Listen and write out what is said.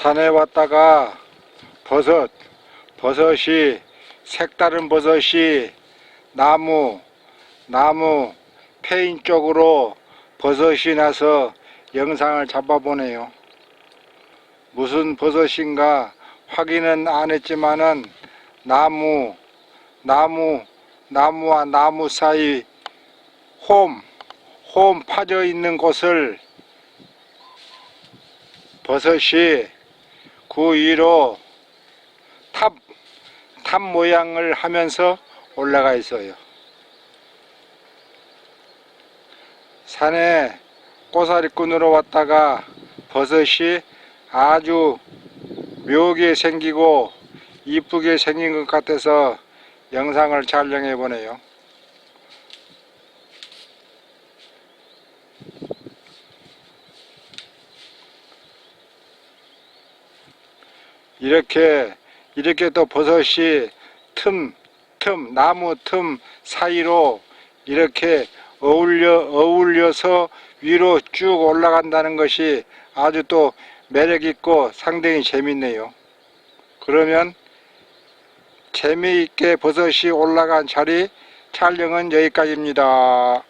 산에 왔다가 버섯, 버섯이 색다른 버섯이 나무, 나무 페인 쪽으로 버섯이 나서 영상을 잡아보네요. 무슨 버섯인가 확인은 안 했지만은 나무, 나무, 나무와 나무 사이 홈, 홈 파져 있는 곳을 버섯이 그 위로 탑, 탑 모양을 하면서 올라가 있어요. 산에 꼬사리꾼으로 왔다가 버섯이 아주 묘하게 생기고 이쁘게 생긴 것 같아서 영상을 촬영해 보네요. 이렇게 이렇게 또 버섯이 틈, 틈, 나무 틈 사이로 이렇게 어울려 어울려서 위로 쭉 올라간다는 것이 아주 또 매력 있고 상당히 재밌네요. 그러면 재미있게 버섯이 올라간 자리 촬영은 여기까지입니다.